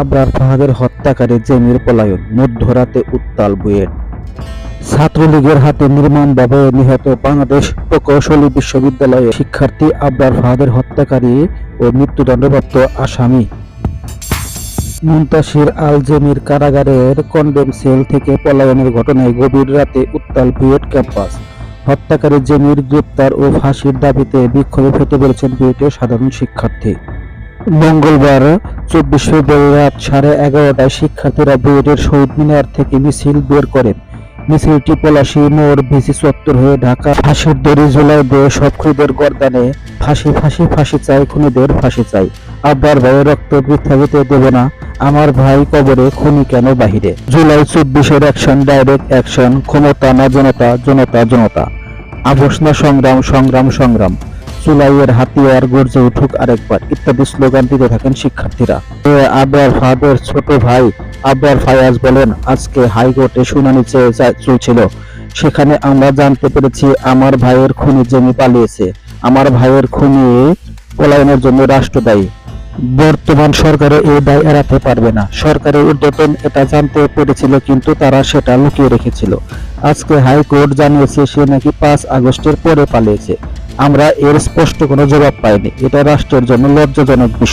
আবরার ফাহাদের হত্যাকারী জেমির পলায়ন, মধ্যরাতে উত্তাল বুয়েট। ছাত্রলীগের হাতে নির্মমভাবে নিহত বাংলাদেশ প্রকৌশলী বিশ্ববিদ্যালয়ের শিক্ষার্থী আবরার ফাহাদের হত্যাকারী ও মৃত্যুদণ্ডপ্রাপ্ত আসামি। মুন্তাসির আল জেমির কারাগারের কন্ডেম সেল থেকে পলায়নের ঘটনায় গভীর রাতে উত্তাল বুয়েট ক্যাম্পাস। হত্যাকারী জেমির গ্রেপ্তার ও ফাঁসির দাবিতে বিক্ষোভে ফেটে পড়েছেন বুয়েটের সাধারণ শিক্ষার্থী। মঙ্গলবার, চব্বিশ ফেব্রুয়ারি রাত সাড়ে এগারোটায় শিক্ষার্থীরা বুয়েটের শহীদ মিনার থেকে মিছিল বের করেন। মিছিলটি পলাশী মোড় ভিসি চত্বর হয়ে ঢাকা ফাঁসির দড়ি ঝুলাই দিয়ে সব খুনিদের গর্দানে ফাঁসি ফাঁসি ফাঁসি চাই, খুনিদের ফাঁসি চাই। আব্বার ভাইয়ের রক্ত বৃথা যেতে দেব না, আমার ভাই কবরে খুনি কেন বাহিরে? জুলাই চব্বিশের অ্যাকশন, ডাইরেক্ট অ্যাকশন, ক্ষমতা না জনতা জনতা জনতা। আবসনা সংগ্রাম সংগ্রাম সংগ্রাম। চুলাইয়ের হাতিয়ার গর্জে উঠুক আরেকবার, ইত্যাদি স্লোগান দিতে থাকেন শিক্ষার্থীরা। এ আবরার ফাদের ছোট ভাই আবরার ফায়াজ বলেন, আজকে হাইকোর্টে শুনানি চেয়ে চলছিল। সেখানে আমরা জানতে পেরেছি আমার ভাইয়ের খুনি জমি পালিয়েছে। আমার ভাইয়ের খুনি পলায়নের জন্য রাষ্ট্র দায়ী বর্তমান সরকারও এই দায় এড়াতে পারবে না। সরকারের উদ্যতন এটা জানতে পেরেছিল কিন্তু তারা সেটা লুকিয়ে রেখেছিল। আজকে হাইকোর্ট জানিয়েছে সে নাকি পাঁচ আগস্টের পরে পালিয়েছে। আমরা এর স্পষ্ট কোনো জবাব পাইনি। এটা রাষ্ট্রের জন্য লজ্জাজনক বিষয়।